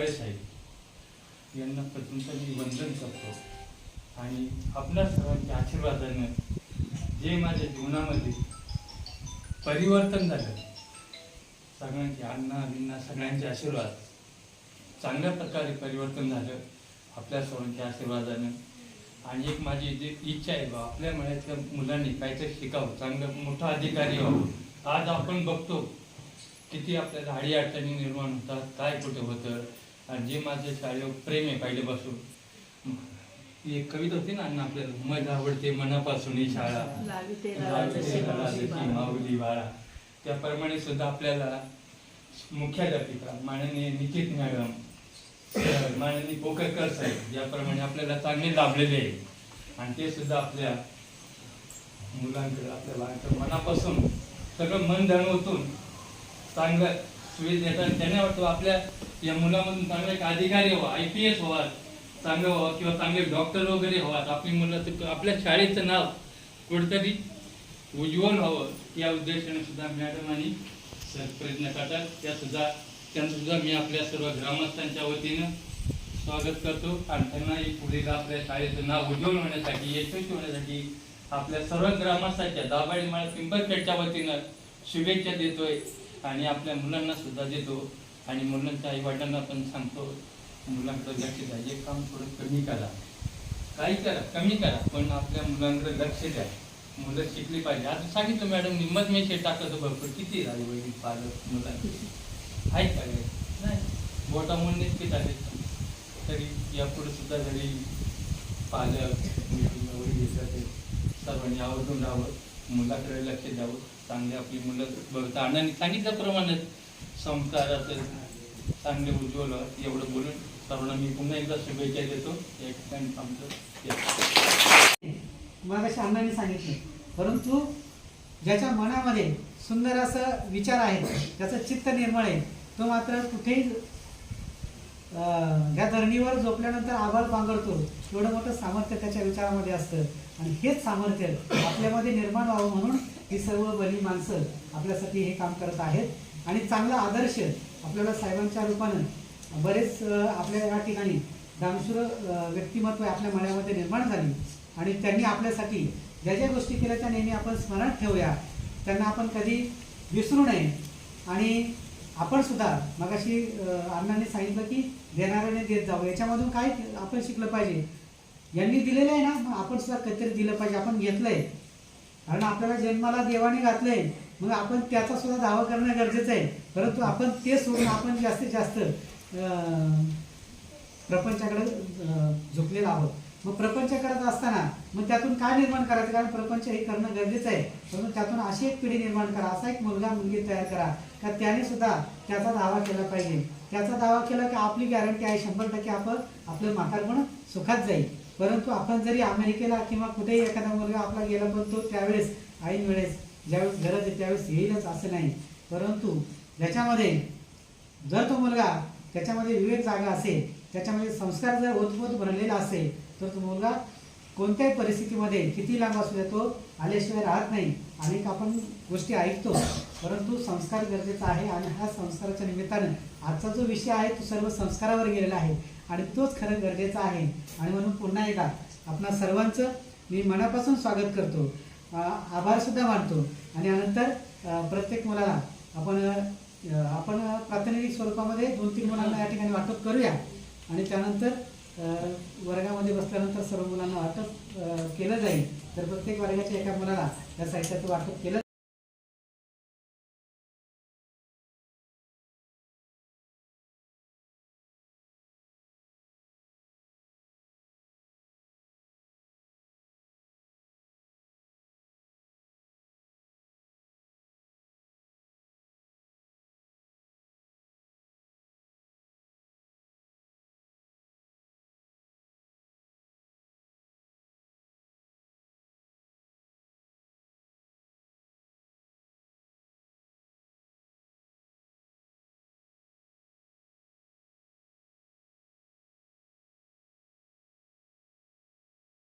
साहेब यांना प्रथमतः मी वंदन करतो आणि आपल्या सर्वांच्या आशीर्वादानं जे माझ्या जीवनामध्ये परिवर्तन झालं सगळ्यांचे अण्णा बिन्ना सगळ्यांचे आशीर्वाद चांगल्या प्रकारे परिवर्तन झालं आपल्या सर्वांच्या आशीर्वादानं. आणि एक माझी जे इच्छा आहे बा आपल्या मळ्यातल्या मुलांनी काहीतरी शिकावं चांगलं मोठा अधिकारी व्हावं. आज आपण बघतो किती आपल्याला अडी अडचणी निर्माण होतात काय कुठे होतं जे माझ्या शाळेवर प्रेम आहे पहिल्यापासून एक कविता होती ना अण्णा आपल्याला मज आवडते मनापासून ही शाळा. माऊली बाळा. त्याप्रमाणे सुद्धा आपल्याला मुख्याध्यापिका माननीय निकित मॅडम माननीय पोकरकर साहेब याप्रमाणे आपल्याला चांगले लाभलेले आहे. आणि ते सुद्धा आपल्या मुलांकडे आपल्या बाळांकडे मनापासून सगळं मन धनवतून चांगलं सुविधा देतात त्याने वाटतं आपल्या या मुलामधून चांगला एक अधिकारी व्हा आय पी एस व्हा चांगलं व्हावं किंवा चांगले डॉक्टर वगैरे व्हावात आपली मुलं तर आपल्या शाळेचं नाव कुठेतरी उज्ज्वल व्हावं या उद्देशाने सुद्धा मॅडम आणि सर प्रयत्न करतात. त्या सुद्धा त्यांचं सुद्धा मी आपल्या सर्व ग्रामस्थांच्या वतीनं स्वागत करतो. आणि त्यांनाही पुढील आपल्या शाळेचं नाव उज्ज्वल होण्यासाठी यशस्वी होण्यासाठी आपल्या सर्व ग्रामस्थांच्या दाभाडी माळा पिंपरखेडच्या वतीनं शुभेच्छा देतोय. आणि आपल्या मुलांना सुद्धा देतो. आणि मुलांच्या आईवडिलांना पण सांगतो मुलांकडे लक्ष द्या. हे काम थोडं कमी करा. काही करा कमी करा पण आपल्या मुलांकडे लक्ष द्या. मुलं शिकली पाहिजे. आता सांगितलं मॅडम निम्मत मी टाकलं भरपूर. किती आई वडील पालक मुलांची आहेत का नाही. बोटा म्हणून ते झाले? तरी यापुढे सुद्धा जरी पालक वडील वगैरे सर्वांनी आवर्जून राहावं. मुलाकडे लक्ष द्यावं. चांगली आपली मुलं बघता अण्णांनी सांगितल्याप्रमाणे असेल चांगले उज्ज्वल एवढं बोलून सर्वांना मी पुन्हा एकदा शुभेच्छा देतो. या ठिकाणी थांबतो. मगाशी अण्णांनी सांगितलं. परंतु ज्याच्या मनामध्ये सुंदर असं विचार आहे त्याचं चित्त निर्मळ आहे तो मात्र कुठेही ह्या धरणीवर झोपल्यानंतर आभाळ पांघरतो. एवढं मोठं सामर्थ्य त्याच्या विचारामध्ये असतं. आणि हेच सामर्थ्य आपल्यामध्ये निर्माण व्हावं म्हणून ही सर्व बली माणसं आपल्यासाठी हे काम करत आहेत. आणि चांगला आदर्श आपल्याला साहेबांच्या रूपानं बरेच आपल्या या ठिकाणी दानशूर व्यक्तिमत्व आपल्या मनामध्ये निर्माण झाली. आणि त्यांनी आपल्यासाठी ज्या ज्या गोष्टी केल्या त्या नेहमी आपण स्मरणात ठेवूया. त्यांना आपण कधी विसरू नये. आणि आपण सुद्धा मगाशी अण्णाने अण्णांनी सांगितलं की देणाऱ्याने देत जावं. याच्यामधून काय आपण शिकलं पाहिजे? यांनी दिलेलं आहे ना मग आपण सुद्धा कधीतरी दिलं पाहिजे. आपण घेतलंय. कारण आपल्याला जन्माला देवाने घातलंय. मग आपण त्याचा सुद्धा दावा करणं गरजेचं आहे. परंतु आपण ते सोडून आपण जास्तीत जास्त प्रपंचाकडे अं, आहोत. मग प्रपंच करत असताना मग त्यातून काय निर्माण करायचं? कारण प्रपंच हे करणं गरजेचं आहे. म्हणून त्यातून अशी एक पिढी निर्माण करा असा एक मुलगा मुलगी तयार करा. का त्याने सुद्धा त्याचा दावा केला पाहिजे. त्याचा दावा केला की आपली गॅरंटी आहे शंभर टक्के आपण आपलं म्हातारपण सुखात जाईल. परंतु आपण जरी अमेरिकेला किंवा कुठेही एखादा मुलगा आपला गेला पण तो त्यावेळेस ऐन वेळेस ज्यावेळेस गरज आहे त्यावेळेस येईलच असं नाही. परंतु ज्याच्यामध्ये जर तो मुलगा त्याच्यामध्ये विवेक जागा असेल त्याच्यामध्ये संस्कार जर ओतपोत भरलेला असेल तर तो मुलगा कोणत्याही परिस्थितीमध्ये किती लांब असू द्या तो आल्याशिवाय राहत नाही. अनेक आपण गोष्टी ऐकतो परंतु संस्कार गरजेचा आहे आणि हा संस्काराच्या निमित्तानं आजचा जो विषय आहे तो सर्व संस्कारावर गेलेला आहे आणि तोच खरं गरजेचा आहे. आणि म्हणून पुन्हा एकदा आपणा सर्वांचं मी मनापासून स्वागत करतो. आभारसुद्धा मानतो. आणि नंतर प्रत्येक मुलाला आपण आपण प्रातिनिधिक स्वरूपामध्ये दोन तीन मुलांना या ठिकाणी वाटप करूया. आणि त्यानंतर वर्गामध्ये बसल्यानंतर सर्व मुलांना वाटप केलं जाईल. तर प्रत्येक वर्गाच्या एका मुलाला या साहित्याचं वाटप केलं